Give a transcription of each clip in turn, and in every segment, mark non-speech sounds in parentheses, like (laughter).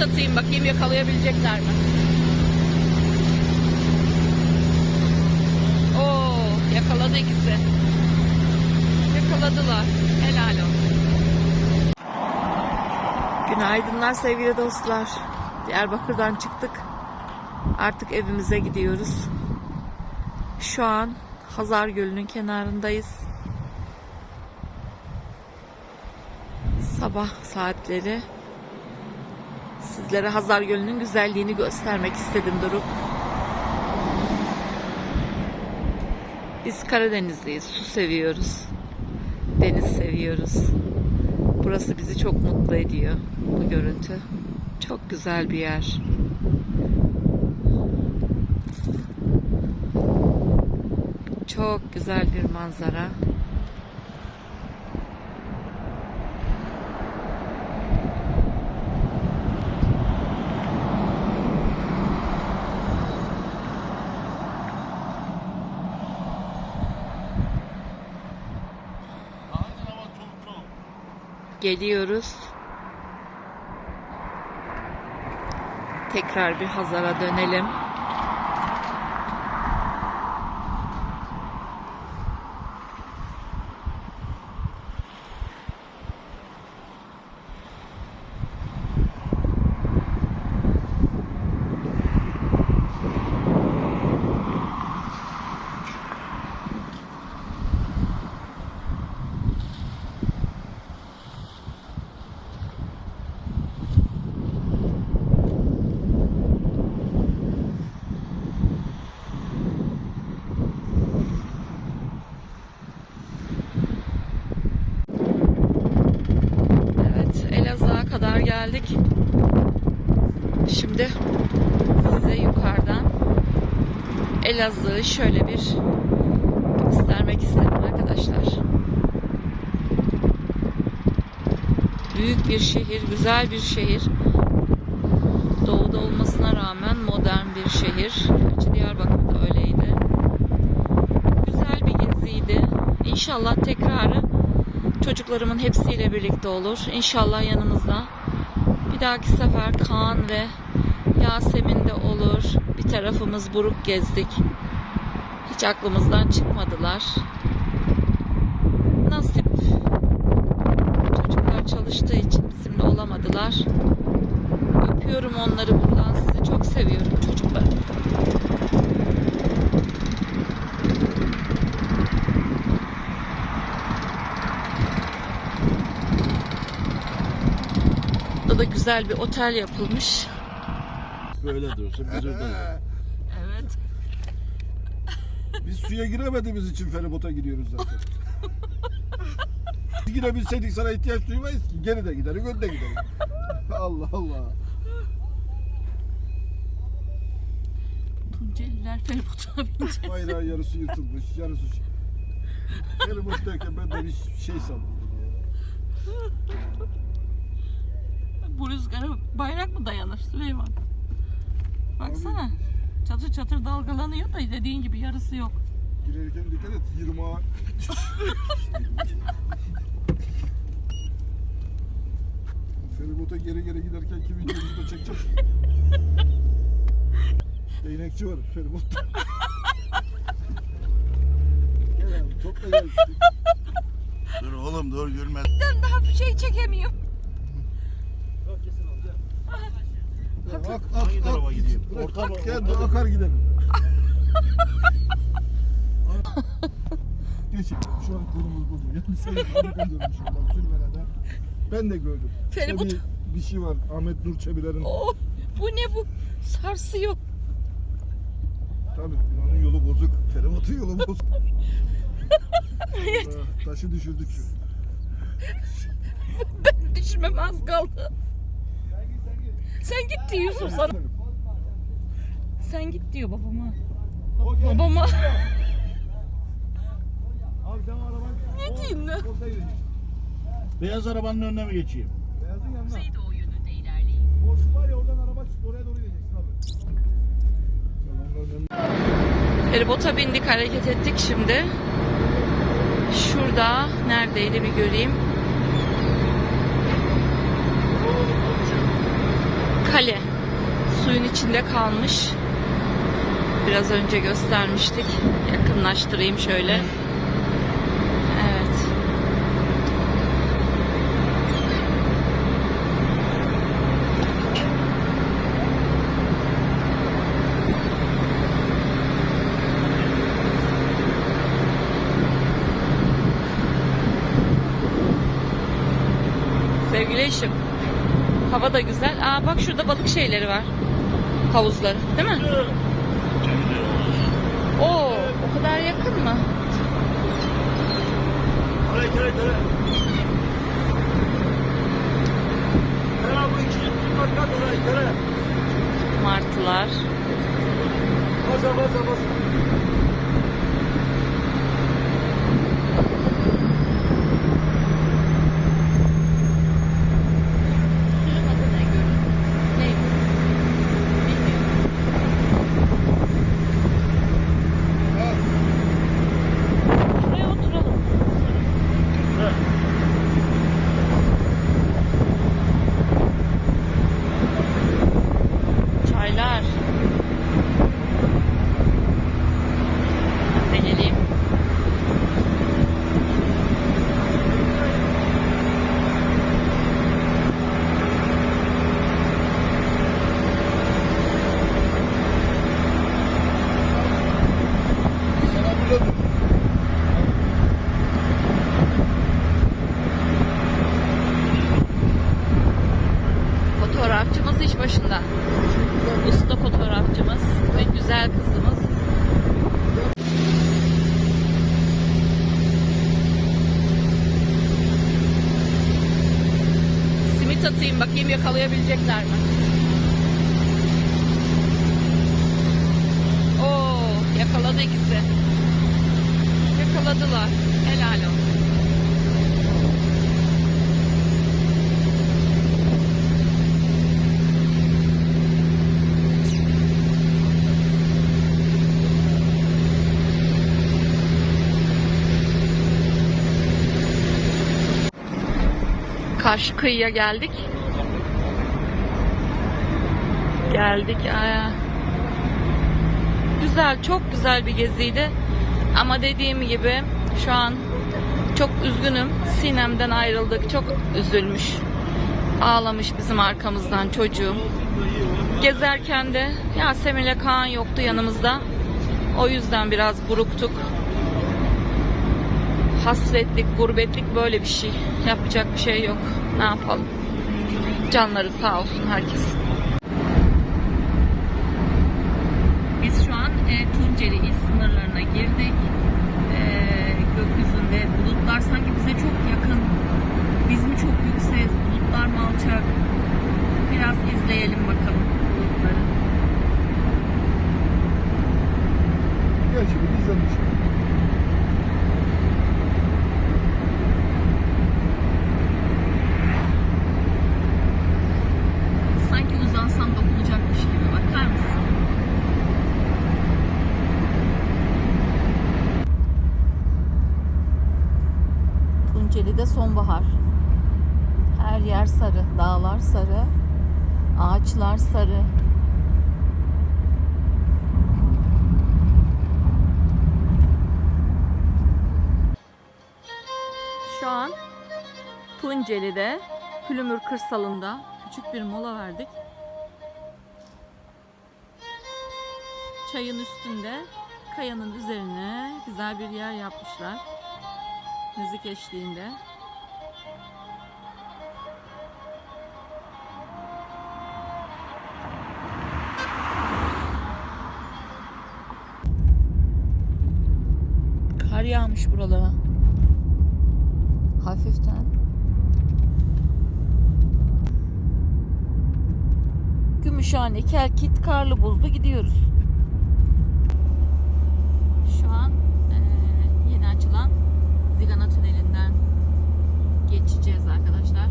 Dikkat atayım bakayım yakalayabilecekler mi? Oo, yakaladı ikisi. Yakaladılar. Helal olsun. Günaydınlar sevgili dostlar. Diyarbakır'dan çıktık. Artık evimize gidiyoruz. Şu an Hazar Gölü'nün kenarındayız. Sabah saatleri. Sizlere Hazar Gölü'nün güzelliğini göstermek istedim durup. Biz Karadenizliyiz. Su seviyoruz. Deniz seviyoruz. Burası bizi çok mutlu ediyor. Bu görüntü. Çok güzel bir yer. Çok güzel bir manzara. Geliyoruz. Tekrar bir Hazar'a dönelim. Evet, Elazığ'a kadar geldik. Şimdi size yukarıdan Elazığ'ı şöyle bir göstermek istedim arkadaşlar. Büyük bir şehir, güzel bir şehir. Doğuda olmasına rağmen modern bir şehir. Gerçi Diyarbakır'da öyleydi. Güzel bir geziydi. İnşallah tekrarı çocuklarımın hepsiyle birlikte olur. İnşallah yanımızda. Bir dahaki sefer Kaan ve Yasemin de olur. Bir tarafımız buruk gezdik. Hiç aklımızdan çıkmadılar. Nasip. Çocuklar çalıştığı için bizimle olamadılar. Öpüyorum onları buradan. Sizi çok seviyorum çocuklar. Burada da güzel bir otel yapılmış. Böyle dursun biz orada. (laughs) Evet. Biz suya giremediğimiz için feribota giriyoruz zaten. (laughs) Biz girebilseydik sana ihtiyaç duymayız ki. Geri de giderim, ön de giderim. Allah Allah. Tunceliler feribotuna binecek. Bayrağı yarısı yırtılmış, yarısı şey. Feribot derken ben de bir şey sandım. Bu rüzgara bayrak mı dayanır Süleyman? Baksana. Çatır çatır dalgalanıyor da dediğin gibi yarısı yok. Girerken dikkat et, yırmağa. Feribota geri geri giderken kimi videomuzu da çekeceğim. Değnekçi var feribotta. gel abi topla gel. Dur oğlum dur gülme. Daha bir şey çekemiyorum. Ak ak Hangi tarafa gideyim? Orta mı? Mı? akar gidelim. Geç. Şu an konumuz bu. Yani seni harika görmüşüm. Bak Sülmena'da. Ben de gördüm. Feribot. İşte bir, bir şey var. Ahmet Nur Çebiler'in. Oh, bu ne bu? Sarsıyor. Tabii buranın yolu bozuk. Feribot'un yolu bozuk. Ah, Taşı düşürdük şu. Ben düşmem az kaldı. Sen git diyor Yusuf sana. Sen git diyor babama. Babama. Abi sen araban Ne diyeyim lan? Beyaz arabanın önüne mi geçeyim? Beyazın yanına. Kuzeydoğu yönünde ilerleyin. Boşluk var ya oradan araba çıktı. Oraya doğru gideceksin abi. Feribota bindik hareket ettik şimdi. Şurada neredeydi bir göreyim. Kale. Suyun içinde kalmış. Biraz önce göstermiştik. Yakınlaştırayım şöyle. Evet. Sevgili eşim. Hava da güzel. Aa bak şurada balık şeyleri var. Havuzları. Değil mi? Oo, o kadar yakın mı? Kat orayı tara. Martılar. Basa basa basa. Suyun adı ne gölün? Ne? Bilmiyorum. Şuraya oturalım. Çaylar. Ben de geleyim. Sana burada dur. Fotoğrafçımız iş başında. Usta fotoğrafçımız ve güzel kızımız. Simit atayım bakayım yakalayabilecekler mi? Oo, yakaladı ikisi. Yakaladılar. Helal olsun. Karşı kıyıya geldik. Geldik. Aa. Güzel, çok güzel bir geziydi. Ama dediğim gibi şu an çok üzgünüm. Sinem'den ayrıldık. Çok üzülmüş. Ağlamış bizim arkamızdan çocuğum. Gezerken de Yasemin ile Kaan yoktu yanımızda. O yüzden biraz buruktuk. Hasretlik, gurbetlik böyle bir şey. Yapacak bir şey yok. Ne yapalım? Canları sağ olsun herkes. Biz şu an e, Tunceli il sınırlarına girdik. E, gökyüzünde bulutlar sanki bize çok yakın. Biz mi çok yükseğiz? Bulutlar mı alçak? Biraz izleyelim bakalım bulutları. Gel şimdi biz de düşün. Sanki uzansam dokunacakmış gibi. Bakar mısın? Tunceli'de sonbahar. Her yer sarı. Dağlar sarı. Ağaçlar sarı. Şu an Tunceli'de Pülümür kırsalında küçük bir mola verdik. Çayın üstünde kayanın üzerine güzel bir yer yapmışlar. Müzik eşliğinde. Yağmış buralara. Hafiften. Gümüşhane, Kelkit, Karlı Buzlu gidiyoruz. Şu an eee, yeni açılan Zigana Tüneli'nden geçeceğiz arkadaşlar.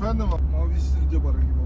Efendim abi, mavi istiridye barı gibi.